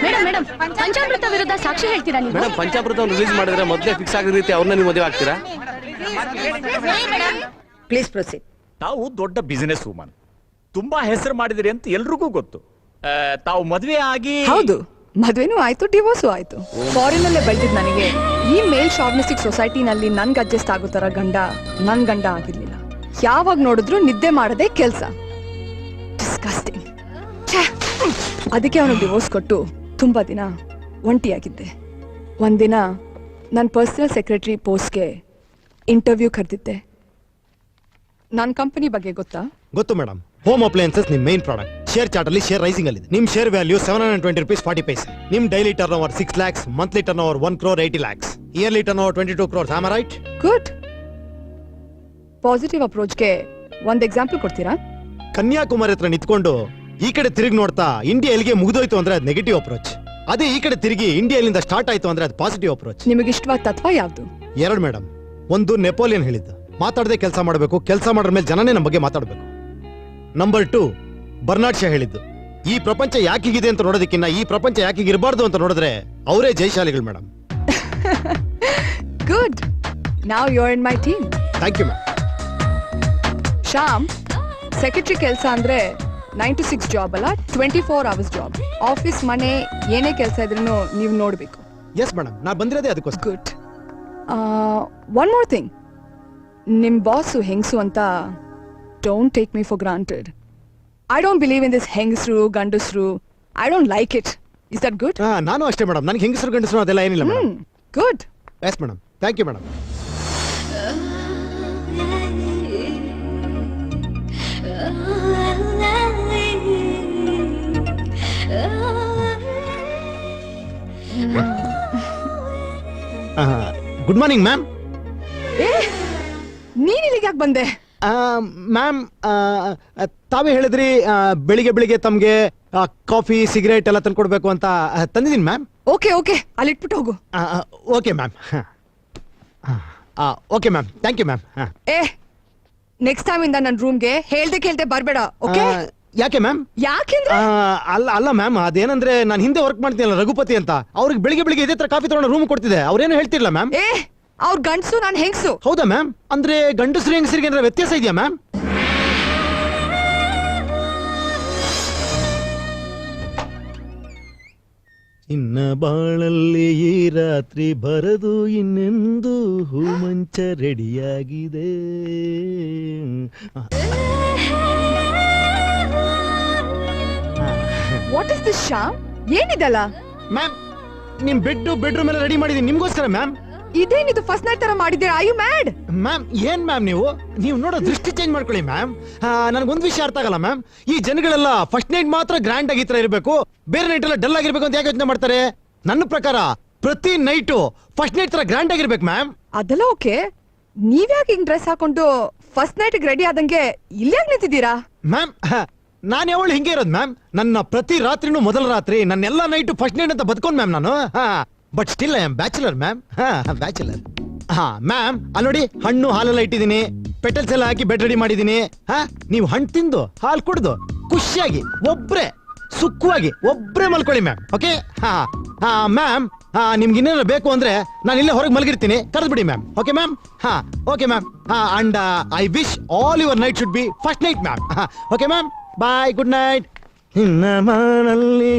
Madam madam ಪಂಚಾಮೃತ ವಿರುದ್ಧ ಸಾಕ್ಷಿ ಹೇಳ್ತೀರಾ ನೀವು? ಮೇಡಮ್ ಪಂಚಾಮೃತ ರಿಲೀಸ್ ಮಾಡಿದ್ರೆ ಮೊದಲೇ ಫಿಕ್ಸ್ ಆಗಿರೋ ರೀತಿ ಅವ್ರನ್ನ ನೀವು ಮದುವೆ ಆಗ್ತೀರಾ? ಪ್ಲೀಸ್ ಪ್ರೊಸೀಡ್ ತಾವು ದೊಡ್ಡ ಬಿಸಿನೆಸ್ ವುಮನ್ ತುಂಬಾ ಹೆಸರು ಮಾಡಿದಿರಿ ಅಂತ ಎಲ್ರಿಗೂ ಗೊತ್ತು. ಆ, ತಾವು ಮದುವೆ ಆಗಿ ಹೌದು ಮದ್ವೆನೂ ಆಯ್ತು ಡಿವೋರ್ಸು ಆಯ್ತು. ಫಾರಿನ್ ಅಲ್ಲೇ ಬೆಳೆದಿದ್ ನನಗೆ. ಈ ಮೇಲ್ ಶಾವ್ನಿಸ್ಟಿಕ್ ಸೊಸೈಟಿನಲ್ಲಿ ನನ್ಗೆ ಅಡ್ಜಸ್ಟ್ ಆಗೋ ತರ ಗಂಡ ನನ್ ಗಂಡ ಆಗಿರ್ಲಿಲ್ಲ. ಯಾವಾಗ ನೋಡಿದ್ರು ನಿದ್ದೆ ಮಾಡದೆ ಕೆಲ್ಸ. ಡಿಸ್ಕಸ್ಟಿಂಗ್ ಅದಕ್ಕೆ ಅವನು ಡಿವೋರ್ಸ್ ಕೊಟ್ಟು ತುಂಬಾ ದಿನ ಒಂಟಿಯಾಗಿದ್ದೆ. ಒಂದಿನ ನನ್ನ ಪರ್ಸನಲ್ ಸೆಕ್ರೆಟರಿ ಪೋಸ್ಟ್ಗೆ ಇಂಟರ್ವ್ಯೂ ಕರೆದಿದ್ದೆ. ನನ್ನ ಕಂಪನಿ ಬಗ್ಗೆ ಗೊತ್ತಾ? ಗೊತ್ತು ಮೇಡಮ್ ಹೋಮ್ ಅಪ್ಲಯನ್ಸಸ್ ನಿಮ್ ಮೇನ್ ಪ್ರಾಡಕ್ಟ್ ಶೇರ್ ಚಾರ್ಟ್ ಅಲ್ಲಿ ಶೇರ್ ರೈಸಿಂಗ್ ಅಲ್ಲಿ ನಿಮ್ share value seven hundred twenty rupees forty paise ನಿಮ್ daily turnover six lakhs monthly turnover one crore eighty lakhs yearly turnover twenty two crores am right good positive ಅಪ್ರೋಚ್ಗೆ ಒಂದು example ಕೊಡ್ತೀರಾ? ಕನ್ಯಾಕುಮಾರಿ ಹತ್ರ ನಿಂತ್ಕೊಂಡು ಈ ಕಡೆ ತಿರುಗಿ ನೋಡ್ತಾ ಇಂಡಿಯಾ ಎಲ್ಲಿಗೆ ಮುಗಿದೋಯ್ತು ಅಂದ್ರೆ ಅದು ನೆಗೆಟಿವ್ ಅಪ್ರೋಚ್ ಅದೇ ಈ ಕಡೆ ತಿರುಗಿ ಇಂಡಿಯಾ ಎಲ್ಲಿಂದ ಸ್ಟಾರ್ಟ್ ಆಯ್ತು ಅಂದ್ರೆ ಅದು ಪಾಸಿಟಿವ್ ಅಪ್ರೋಚ್ ನಿಮಗೆ ಇಷ್ಟವಾದ ತತ್ವ ಯಾವುದು? ಎರಡು ಮೇಡಮ್ ಒಂದು ನೆಪೋಲಿಯನ್ ಹೇಳಿದ್ದ. ಮಾತಾಡದೆ ಕೆಲಸ ಮಾಡಬೇಕು. ಕೆಲಸ ಮಾಡಿದ ಮೇಲೆ ಜನನೇ ನಮ್ಮ ಬಗ್ಗೆ ಮಾತಾಡಬೇಕು. ನಂಬರ್ ಟು ಬರ್ನಾಡ್ ಶಾ ಹೇಳಿದ್ದು. ಈ ಪ್ರಪಂಚ ಯಾಕಿಗಿದೆ ಅಂತ ನೋಡೋದಕ್ಕಿಂತ ಈ ಪ್ರಪಂಚ ಯಾಕಿಗೆ ಇರಬಾರ್ದು ಅಂತ ನೋಡಿದ್ರೆ ಅವರೇ ಜಯಶಾಲಿಗಳು madam good now you in my team thank you ma'am Shyam secretary ಕೆಲಸ ಅಂದ್ರೆ ನೈನ್ ಟು ಸಿಕ್ಸ್ ಜಾಬ್ ಅಲ್ಲ twenty four hours job office ಮನೆ ಏನೇ ಕೆಲಸ ಇದ್ರೂ ನೀವು ನೋಡಬೇಕು. ಎಸ್ ಮೇಡಮ್ ನಾ ಬಂದಿರೋದೇ ಅದಕ್ಕೋಸ್ಕರ. ಗುಡ್ ಒನ್ ಮೋರ್ ಥಿಂಗ್ ನಿಮ್ಮ ಬಾಸು ಹೆಂಗಸು ಅಂತ don't take me for granted I don't believe in this ಹೆಂಗಸ್ರು ಗಂಡಸರು. I don't like it is that good ಹಾ ನಾನು ಅಷ್ಟೇ ಮೇಡಮ್ ನನಗೆ ಹೆಂಗಸರು ಗಂಡಸರು ಅದೆಲ್ಲ ಏನಿಲ್ಲ madam good yes madam thank you madam good morning ma'am ನೀನ್ ಇಲ್ಲಿಗೆ ಯಾಕೆ ಬಂದೆ? ಮ್ಯಾಮ್ ತಾವೇ ಹೇಳಿದ್ರಿ ಆ, ಬೆಳಿಗ್ಗೆ ಬೆಳಿಗ್ಗೆ ತಮಗೆ ಕಾಫಿ ಸಿಗರೇಟ್ ಎಲ್ಲ ತಂದ್ಕೊಡ್ಬೇಕು ಅಂತ ಆ, ತಂದಿದ್ದೀನಿ ಮ್ಯಾಮ್ ಓಕೆ ಓಕೆ. ಅಲ್ಲಿ ಇಟ್ಬಿಟ್ಟು ಹೋಗು. Okay ma'am okay ma'am thank you ma'am ಏ ನೆಕ್ಸ್ಟ್ ಟೈಮ್ ಇಂದ ನನ್ನ ರೂಮ್ಗೆ ಹೇಳ್ದೆ ಕೇಳ್ದೆ ಬರ್ಬೇಡ ಓಕೆ ಯಾಕೆ ಮ್ಯಾಮ್? ಯಾಕೆ ಅಲ್ಲ ಅಲ್ಲ ಮ್ಯಾಮ್ ಅದೇನಂದ್ರೆ ನಾನು ಹಿಂದೆ ವರ್ಕ್ ಮಾಡ್ತೀನಲ್ಲ ರಘುಪತಿ ಅಂತ. ಅವ್ರಿಗೆ ಬೆಳಿಗ್ಗೆ ಬೆಳಿಗ್ಗೆ ಇದೇ ತರ ಕಾಫಿ ತಗೊಂಡು ರೂಮ್ ಕೊಡ್ತಿದೆ ಅವ್ರೇನು ಹೇಳ್ತಿರ್ಲ ಮ್ಯಾಮ್? ಏ ಅವ್ರ ಗಂಡಸು ನಾನು ಹೆಂಗಸು? ಹೌದಾ ಮ್ಯಾಮ್? ಅಂದ್ರೆ ಗಂಡಸರು ಹೆಂಗಸರಿಗೆ ಏನಾರ ವ್ಯತ್ಯಾಸ ಇದೆಯಾ ಮ್ಯಾಮ್? ಇನ್ನ ಬಾಳಲ್ಲಿ ಈ ರಾತ್ರಿ ಬರದು ಇನ್ನೆಂದು ಹೂಮಂಚ ರೆಡಿಯಾಗಿದೆ ವಾಟ್ ಇಸ್ ದಿಸ್ ಶಾಮ್ ಏನಿದಲ್ಲ? ಮ್ಯಾಮ್ ನಿಮ್ ಬೆಡ್ ಬೆಡ್ರೂಮ್ ಎಲ್ಲ ರೆಡಿ ಮಾಡಿದೀನಿ. ನಿಮ್ಗೋಸ್ಕರ ಮ್ಯಾಮ್ ಇದೇನಿದು ಫಸ್ಟ್ ನೈಟ್ ತರ ಮಾಡಿದ್ದೀರಾ ಐ ಯು ಮ್ಯಾಡ್ ಮ್ಯಾಮ್ ಏನ್ ಮ್ಯಾಮ್ ನೀವು? ನೀವು ನೋಡೋ ದೃಷ್ಟಿ ಚೇಂಜ್ ಮಾಡ್ಕೊಳ್ಳಿ ಮ್ಯಾಮ್ ನನಗೊಂದು ವಿಷಯ ಅರ್ಥ ಆಗಲ್ಲ ಮ್ಯಾಮ್ ಈ ಜನಗಳೆಲ್ಲ ಫಸ್ಟ್ ನೈಟ್ ಮಾತ್ರ ಗ್ರ್ಯಾಂಡ್ ಆಗಿ ತರ ಇರಬೇಕು. ಬೇರೆ ನೈಟ್ ಎಲ್ಲ ಡಲ್ ಆಗಿರ್ಬೇಕು ಅಂತ ಯಾಕೆ ಯೋಚನೆ ಮಾಡ್ತಾರೆ? ನನ್ನ ಪ್ರಕಾರ ಪ್ರತಿ ನೈಟು ಫಸ್ಟ್ ನೈಟ್ ತರ ಗ್ರ್ಯಾಂಡ್ ಆಗಿರ್ಬೇಕು ಮ್ಯಾಮ್ ಅದೆಲ್ಲ ಓಕೆ ನೀವ್ಯಾಕೆ ಹಿಂಗ್ ಡ್ರೆಸ್ ಹಾಕೊಂಡು ಫಸ್ಟ್ ನೈಟ್ ರೆಡಿ ಆದಂಗೆ ಇಲ್ಲೇ ನಿಂತಿದ್ದೀರಾ? ಮ್ಯಾಮ್ ನಾನು ಯಾವಳು ಹಿಂಗೆ ಇರೋದು ಮ್ಯಾಮ್ ನನ್ನ ಪ್ರತಿ ರಾತ್ರಿನೂ ಮೊದಲ ರಾತ್ರಿ ನನ್ನ ಎಲ್ಲ ನೈಟು ಫಸ್ಟ್ ನೈಟ್ ಅಂತ ಬದುಕೊಂಡ್ ಮ್ಯಾಮ್ ನಾನು. But still I am bachelor ma'am bachelor ಹಾ ಮ್ಯಾಮ್ ಅಲ್ಲಿ ನೋಡಿ, ಹಣ್ಣು ಹಾಲೆಲ್ಲ ಇಟ್ಟಿದ್ದೀನಿ. ಪೆಟಲ್ಸ್ ಎಲ್ಲ ಹಾಕಿ ಬೆಡ್ ರೆಡಿ ಮಾಡಿದ್ದೀನಿ. ಹಾ, ನೀವು ಹಣ್ಣು ತಿಂದು, ಹಾಲು ಕುಡ್ದು, ಖುಷಿಯಾಗಿ ಒಬ್ಬರೇ ಸುಖವಾಗಿ ಒಬ್ಬರೇ ಮಲ್ಕೊಳ್ಳಿ ಮ್ಯಾಮ್ ಓಕೆ ಹಾ ಹಾ ಮ್ಯಾಮ್ ಹಾ, ನಿಮ್ಗೆ ಇನ್ನೇನಾರು ಬೇಕು ಅಂದ್ರೆ ನಾನು ಇಲ್ಲೇ ಹೊರಗೆ ಮಲಗಿರ್ತೀನಿ. ಕರೆದ್ಬಿಡಿ ಮ್ಯಾಮ್ ಓಕೆ ಮ್ಯಾಮ್ ಹಾ ಓಕೆ ಮ್ಯಾಮ್ ಹಾ, and I wish all your night should be first night ma'am okay ma'am bye good night ನಿನ್ನ ಮನಲ್ಲಿ